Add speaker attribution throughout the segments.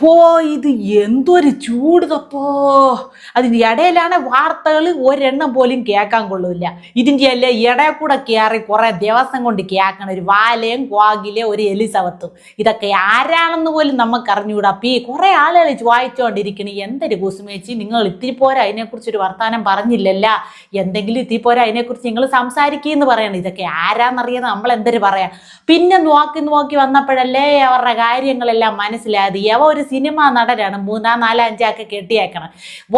Speaker 1: പോ ഇത് എന്തൊരു ചൂടുതപ്പോ. തപ്പോ അതിന്റെ ഇടയിലാണ് വാർത്തകൾ ഒരെണ്ണം പോലും കേൾക്കാൻ കൊള്ളില്ല. ഇതിന്റെ എല്ലാം ഇടയിൽ കൂടെ കയറി കുറെ ദിവസം കൊണ്ട് കേൾക്കണം ഒരു വാലയും ക്വാഗിലെ ഒരു എലിസവത്തും ഇതൊക്കെ ആരാണെന്ന് പോലും നമുക്ക് അറിഞ്ഞുകൂടാ അപ്പൊ ഈ കുറെ ആളുകൾ വായിച്ചുകൊണ്ടിരിക്കണേ. എന്തൊരു കുസുമേച്ചി നിങ്ങൾ ഇത്തിരി പോരാ അതിനെക്കുറിച്ച് ഒരു വർത്താനം പറഞ്ഞില്ലല്ല. എന്തെങ്കിലും ഇത്തിരി പോരാ അതിനെക്കുറിച്ച് നിങ്ങൾ സംസാരിക്കുകയെന്ന് പറയണം. ഇതൊക്കെ ആരാന്നറിയാതെ നമ്മൾ എന്തൊരു പറയാം? പിന്നെ നോക്കി നോക്കി വന്നപ്പോഴല്ലേ അവരുടെ കാര്യങ്ങളെല്ലാം മനസ്സിലായത്. യവ ഒരു സിനിമാ നടനാണ് മൂന്നാം നാലാം അഞ്ചാക്കെ കെട്ടിയേക്കണം.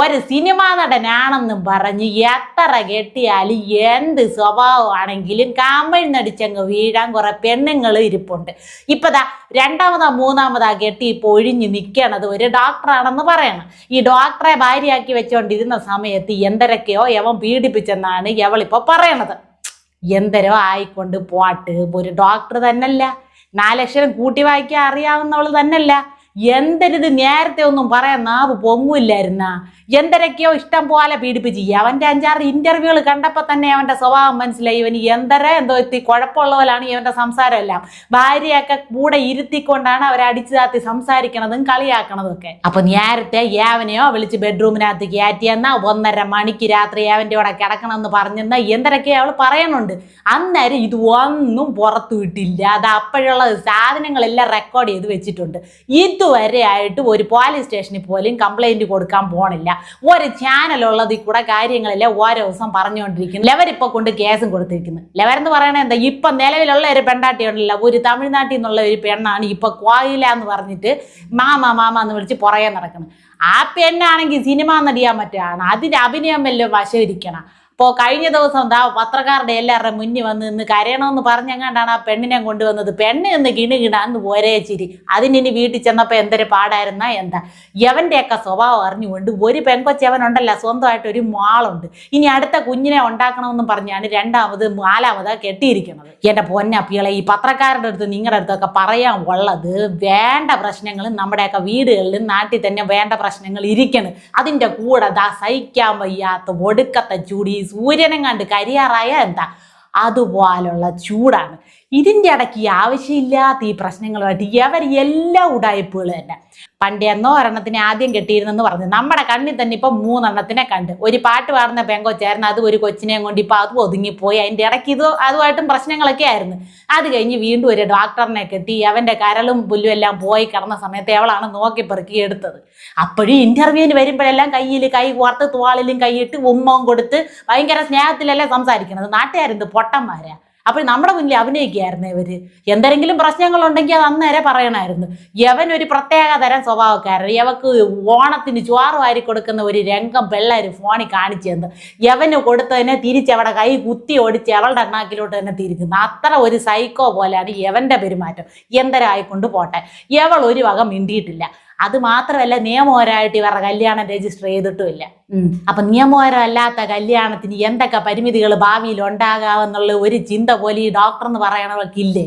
Speaker 1: ഒരു സിനിമാ നടനാണെന്നും പറഞ്ഞ് എത്ര കെട്ടിയാലും എന്ത് സ്വഭാവമാണെങ്കിലും കമിഴ്ന്നടിച്ചങ്ങ് വീഴാൻ കുറെ പെണ്ണുങ്ങൾ ഇരിപ്പുണ്ട്. ഇപ്പതാ രണ്ടാമതാ മൂന്നാമതാ കെട്ടി ഇപ്പൊ ഒഴിഞ്ഞ് നിൽക്കണത് ഒരു ഡോക്ടറാണെന്ന് പറയണം. ഈ ഡോക്ടറെ ഭാര്യയാക്കി വെച്ചോണ്ടിരുന്ന സമയത്ത് എന്തരക്കെയോ യവൻ പീഡിപ്പിച്ചെന്നാണ് യവളിപ്പോ പറയണത്. എന്തരോ ആയിക്കൊണ്ട് പോട്ട് ഒരു ഡോക്ടർ തന്നല്ല. നാലക്ഷരം കൂട്ടി വായിക്കാൻ അറിയാവുന്നവൾ തന്നല്ല. എന്തരിത് നേരത്തെ ഒന്നും പറയാൻ നാവ് പൊങ്ങൂല്ലായിരുന്ന? എന്തരൊക്കെയോ ഇഷ്ടം പോലെ പീഡിപ്പിച്ച്. അവന്റെ അഞ്ചാറ് ഇന്റർവ്യൂകൾ കണ്ടപ്പോൾ തന്നെ അവന്റെ സ്വഭാവം മനസ്സിലായി. ഇവന് എന്തര എന്തോ എത്തി കുഴപ്പമുള്ള പോലാണ് ഇവന്റെ സംസാരം എല്ലാം ഭാര്യയൊക്കെ കൂടെ ഇരുത്തിക്കൊണ്ടാണ് അവരെ അടിച്ചു താത്തി സംസാരിക്കണതും കളിയാക്കണതും ഒക്കെ. അപ്പൊ നേരത്തെ യാവനെയോ വിളിച്ച് ബെഡ്റൂമിനകത്ത് കയറ്റിയെന്ന ഒന്നര മണിക്ക് രാത്രി അവന്റെ കൂടെ കിടക്കണമെന്ന് പറഞ്ഞെന്ന എന്തരൊക്കെ അവൾ പറയണുണ്ട്. അന്നേരം ഇത് ഒന്നും പുറത്തു വിട്ടില്ല. അത് അപ്പോഴുള്ള സാധനങ്ങളെല്ലാം റെക്കോർഡ് ചെയ്ത് വെച്ചിട്ടുണ്ട്. ഇതുവരെ ഒരു പോലീസ് സ്റ്റേഷനിൽ പോലും കംപ്ലൈന്റ് കൊടുക്കാൻ പോണില്ല. ഒരു ചാനലുള്ളതിൽ കൂടെ കാര്യങ്ങളില്ല ഓരോ ദിവസം പറഞ്ഞുകൊണ്ടിരിക്കുന്നു. ലെവരിപ്പൊ കൊണ്ട് കേസും കൊടുത്തിരിക്കുന്നു. ലെവരെന്ന് പറയണത് എന്താ? ഇപ്പൊ നിലവിലുള്ള ഒരു പെണ്ടാട്ടി ഉണ്ടല്ല. ഒരു തമിഴ്നാട്ടിൽ നിന്നുള്ള ഒരു പെണ്ണാണ് ഇപ്പൊ കോയില എന്ന് പറഞ്ഞിട്ട് മാമ മാമ എന്ന് വിളിച്ച് പുറകെ നടക്കുന്നത് ആ പെണ്ണാണെങ്കിൽ സിനിമ നടിയാൻ പറ്റുകയാണ് അതിന്റെ അഭിനയം വല്ലതും വശമിരിക്കണം അപ്പോൾ കഴിഞ്ഞ ദിവസം എന്താ പത്രക്കാരുടെ എല്ലാവരുടെ മുന്നിൽ വന്ന് നിന്ന് കരയണമെന്ന് പറഞ്ഞെങ്ങാണ്ടാണ് ആ പെണ്ണിനെ കൊണ്ടുവന്നത്. പെണ്ണ് എന്ന് കിണി കിണാന്ന് പോരേ ചിരി. അതിനി വീട്ടിൽ ചെന്നപ്പോൾ എന്തൊരു പാടായിരുന്ന എന്താ? യവന്റെയൊക്കെ സ്വഭാവം അറിഞ്ഞുകൊണ്ട് ഒരു പെൺകൊച്ചവൻ അവനുണ്ടല്ല സ്വന്തമായിട്ട് ഒരു മാളുണ്ട്. ഇനി അടുത്ത കുഞ്ഞിനെ ഉണ്ടാക്കണമെന്ന് പറഞ്ഞാണ് രണ്ടാമത് നാലാമത് കെട്ടിയിരിക്കുന്നത്. എന്റെ പൊന്നപ്പികളെ ഈ പത്രക്കാരുടെ അടുത്ത് നിങ്ങളുടെ അടുത്തൊക്കെ പറയാൻ ഉള്ളത് വേണ്ട പ്രശ്നങ്ങൾ നമ്മുടെയൊക്കെ വീടുകളിലും നാട്ടിൽ തന്നെ വേണ്ട പ്രശ്നങ്ങൾ ഇരിക്കണം. അതിന്റെ കൂടെ ദാ സഹിക്കാൻ വയ്യാത്ത ഒടുക്കത്തെ ചൂടി സൂര്യനെ കണ്ട് കരിയാറായ എന്താ? അതുപോലുള്ള ചൂടാണ്. ഇതിന്റെ ഇടയ്ക്ക് ആവശ്യമില്ലാത്ത ഈ പ്രശ്നങ്ങളുമായിട്ട് ഇവർ എല്ലാ ഉടായ്പകളും തന്നെ. പണ്ട് എന്നോ ഒരെണ്ണത്തിനെ ആദ്യം കെട്ടിയിരുന്നെന്ന് പറഞ്ഞു. നമ്മുടെ കണ്ണിൽ തന്നെ ഇപ്പം മൂന്നെണ്ണത്തിനെ കണ്ട്. ഒരു പാട്ട് പാടുന്ന പെങ്കൊച്ചായിരുന്നു അത് ഒരു കൊച്ചിനെയും കൊണ്ട് ഇപ്പം അത് ഒതുങ്ങിപ്പോയി. അതിന്റെ ഇടയ്ക്ക് ഇത് അതുമായിട്ടും പ്രശ്നങ്ങളൊക്കെ ആയിരുന്നു. അത് കഴിഞ്ഞ് വീണ്ടും ഒരു ഡോക്ടറിനെ കെട്ടി അവന്റെ കരളും പുല്ലും എല്ലാം പോയി കിടന്ന സമയത്ത് അവളാണ് നോക്കി പെറുക്കി എടുത്തത്. അപ്പോഴും ഇന്റർവ്യൂവിന് വരുമ്പോഴെല്ലാം കയ്യിൽ കൈ കോർത്ത് തുവാളിലും കൈയിട്ട് ഉമ്മവും കൊടുത്ത് ഭയങ്കര സ്നേഹത്തിലല്ലേ സംസാരിക്കുന്നത്? നാട്ടുകാരെന്ത് പൊട്ടന്മാരാ? അപ്പോൾ നമ്മുടെ മുന്നിൽ അഭിനയിക്കുകയായിരുന്നു ഇവർ. എന്തെങ്കിലും പ്രശ്നങ്ങളുണ്ടെങ്കിൽ അത് അന്നേരെ പറയണമായിരുന്നു യവൻ ഒരു പ്രത്യേക തരം സ്വഭാവക്കാരൻ യവക്ക് ഓണത്തിന് ചോറ് വാരി കൊടുക്കുന്ന ഒരു രംഗം പിള്ളേർ ഫോണിൽ കാണിച്ചു തന്നു യവന് കൊടുത്തതിനെ തിരിച്ചവിടെ കൈ കുത്തി ഓടിച്ച് അവളുടെ എണ്ണാക്കിലോട്ട് തന്നെ തിരിക്കുന്നു. അത്ര ഒരു സൈക്കോ പോലെയാണ് യവന്റെ പെരുമാറ്റം. എന്തരായിക്കൊണ്ട് പോട്ടെ. യവൾ ഒരു വക മിണ്ടിയിട്ടില്ല. അത് മാത്രമല്ല നിയമപരമായിട്ട് ഇവരുടെ കല്യാണം രജിസ്റ്റർ ചെയ്തിട്ടുമില്ല. അപ്പൊ നിയമപരമല്ലാത്ത കല്യാണത്തിന് എന്തൊക്കെ പരിമിതികൾ ഭാവിയിൽ ഉണ്ടാകാമെന്നുള്ള ഒരു ചിന്ത പോലെ ഈ ഡോക്ടർ എന്ന് പറയണവർക്കില്ലേ?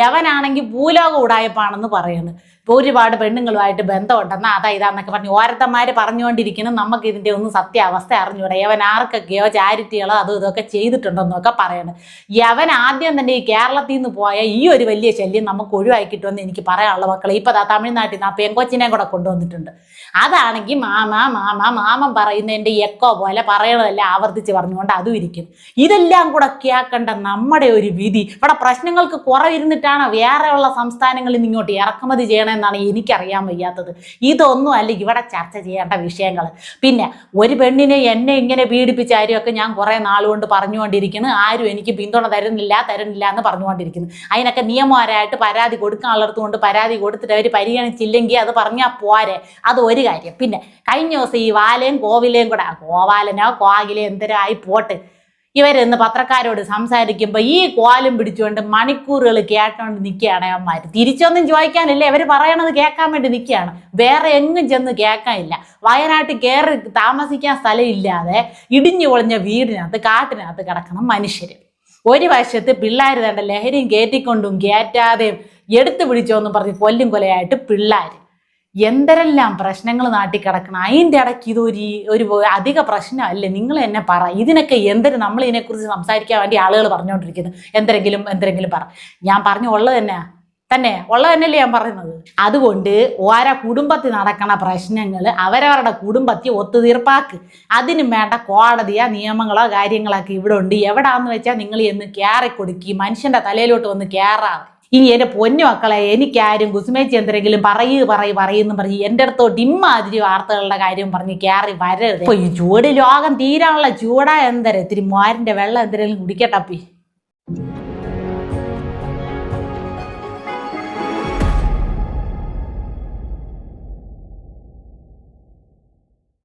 Speaker 1: യവനാണെങ്കിൽ ഭൂലോക ഉടായ്പാണെന്ന് പറയുന്നു ഇപ്പൊ ഒരുപാട് പെണ്ണുങ്ങളുമായിട്ട് ബന്ധമുണ്ടെന്ന് അതാ ഇതാന്നൊക്കെ പറഞ്ഞു ഓരത്തന്മാര് പറഞ്ഞുകൊണ്ടിരിക്കുന്നു. നമുക്ക് ഇതിന്റെ ഒന്നും സത്യാവസ്ഥ അറിഞ്ഞൂടെ. യവൻ ആർക്കൊക്കെയോ ചാരിറ്റികളോ അതും ഇതൊക്കെ ചെയ്തിട്ടുണ്ടെന്നൊക്കെ പറയണം. യവൻ ആദ്യം തന്നെ ഈ കേരളത്തിൽ നിന്ന് പോയ ഈ ഒരു വലിയ ശല്യം നമുക്ക് ഒഴിവാക്കിയിട്ടുവെന്ന് എനിക്ക് പറയാനുള്ള മക്കളെ. ഇപ്പൊ അതാ തമിഴ്നാട്ടിൽ നിന്ന് ആ പെങ്കൊച്ചിനെ കൂടെ കൊണ്ടുവന്നിട്ടുണ്ട്. അതാണെങ്കിൽ മാമ മാമ മാമം പറയുന്നതിന്റെ എക്കോ പോലെ പറയണതെല്ലാം ആവർത്തിച്ച് പറഞ്ഞുകൊണ്ട് അതും ഇരിക്കും. ഇതെല്ലാം കൂടെ കേൾക്കേണ്ട നമ്മുടെ ഒരു വിധി. ഇവിടെ പ്രശ്നങ്ങൾക്ക് കുറവിരുന്നിട്ടാണ് വേറെയുള്ള സംസ്ഥാനങ്ങളിൽ നിന്ന് ഇങ്ങോട്ട് ഇറക്കുമതി ചെയ്യണമെന്നാണ് എനിക്കറിയാൻ വയ്യാത്തത്. ഇതൊന്നും അല്ല ഇവിടെ ചർച്ച ചെയ്യേണ്ട വിഷയങ്ങൾ. പിന്നെ ഒരു പെണ്ണിനെ എന്നെ ഇങ്ങനെ പീഡിപ്പിച്ച കാര്യമൊക്കെ ഞാൻ കുറേ നാളുകൊണ്ട് പറഞ്ഞുകൊണ്ടിരിക്കുന്നു. ആരും എനിക്ക് പിന്തുണ തരുന്നില്ല തരുന്നില്ല എന്ന് പറഞ്ഞുകൊണ്ടിരിക്കുന്നു. അതിനൊക്കെ നിയമപരമായിട്ട് പരാതി കൊടുക്കാനുള്ളിടത്ത് കൊണ്ട് പരാതി കൊടുത്തിട്ട് അവർ പരിഗണിച്ചില്ലെങ്കിൽ അത് പറഞ്ഞാൽ പോരെ. അത് ഒരു കാര്യം. പിന്നെ കഴിഞ്ഞ ദിവസം ഈ വാലയും കോവിലയും കൂടെ കോവാലനോ കോകിലോ എന്തരായി പോട്ട്? ഇവരെന്ന് പത്രക്കാരോട് സംസാരിക്കുമ്പോൾ ഈ കോലും പിടിച്ചുകൊണ്ട് മണിക്കൂറുകൾ കേട്ടോണ്ട് നിൽക്കുകയാണ് അവന്മാർ തിരിച്ചൊന്നും ചോദിക്കാനില്ല. ഇവർ പറയണത് കേൾക്കാൻ വേണ്ടി നിൽക്കുകയാണ് വേറെ എങ്ങും ചെന്ന് കേൾക്കാനില്ല. വയനാട്ടിൽ കയറി താമസിക്കാൻ സ്ഥലമില്ലാതെ ഇടിഞ്ഞു പൊളിഞ്ഞ വീടിനകത്ത് കാട്ടിനകത്ത് കിടക്കണം മനുഷ്യർ ഒരു വശത്ത് പിള്ളേർ തന്നെ ലഹരിയും കയറ്റിക്കൊണ്ടും കയറ്റാതെയും എടുത്തു പിടിച്ചോന്നും പറഞ്ഞ് കൊല്ലും കൊലയായിട്ട് പിള്ളേർ എന്തെല്ലാം പ്രശ്നങ്ങൾ നാട്ടി കിടക്കണം അതിന്റെ ഇടയ്ക്ക് ഇതൊരു ഒരു അധിക പ്രശ്നമല്ലേ? നിങ്ങൾ എന്നെ പറ. ഇതിനൊക്കെ എന്തൊരു നമ്മൾ ഇതിനെക്കുറിച്ച് സംസാരിക്കാൻ വേണ്ടി ആളുകൾ പറഞ്ഞുകൊണ്ടിരിക്കുന്നത് എന്തെങ്കിലും എന്തെങ്കിലും പറ. ഞാൻ പറഞ്ഞു ഉള്ളത് തന്നെ തന്നെ ഉള്ള തന്നെയല്ലേ ഞാൻ പറയുന്നത്? അതുകൊണ്ട് ഓരോ കുടുംബത്തിൽ നടക്കണ പ്രശ്നങ്ങൾ അവരവരുടെ കുടുംബത്തിൽ ഒത്തുതീർപ്പാക്ക്. അതിനും വേണ്ട കോടതിയോ നിയമങ്ങളോ കാര്യങ്ങളൊക്കെ ഇവിടെ ഉണ്ട്. എവിടാന്ന് വെച്ചാൽ നിങ്ങൾ എന്ന് കയറി കൊടുക്കി. മനുഷ്യന്റെ തലയിലോട്ട് വന്ന് കയറാതെ ഇനി എന്റെ പൊന്നു മക്കളെ എനിക്കാരും കുസുമേച്ചി എന്തെങ്കിലും പറയൂ പറയൂ പറയുന്നു പറഞ്ഞ് എന്റെ അടുത്തോട്ട് ഇമ്മാതിരി വാർത്തകളുടെ കാര്യം പറഞ്ഞ് കയറി വരരുത്. ഈ ചൂട് ലോകം തീരാനുള്ള ചൂടാ എന്തര? ഇത്തിരി മാരിന്റെ വെള്ളം എന്തെങ്കിലും കുടിക്കട്ടപ്പി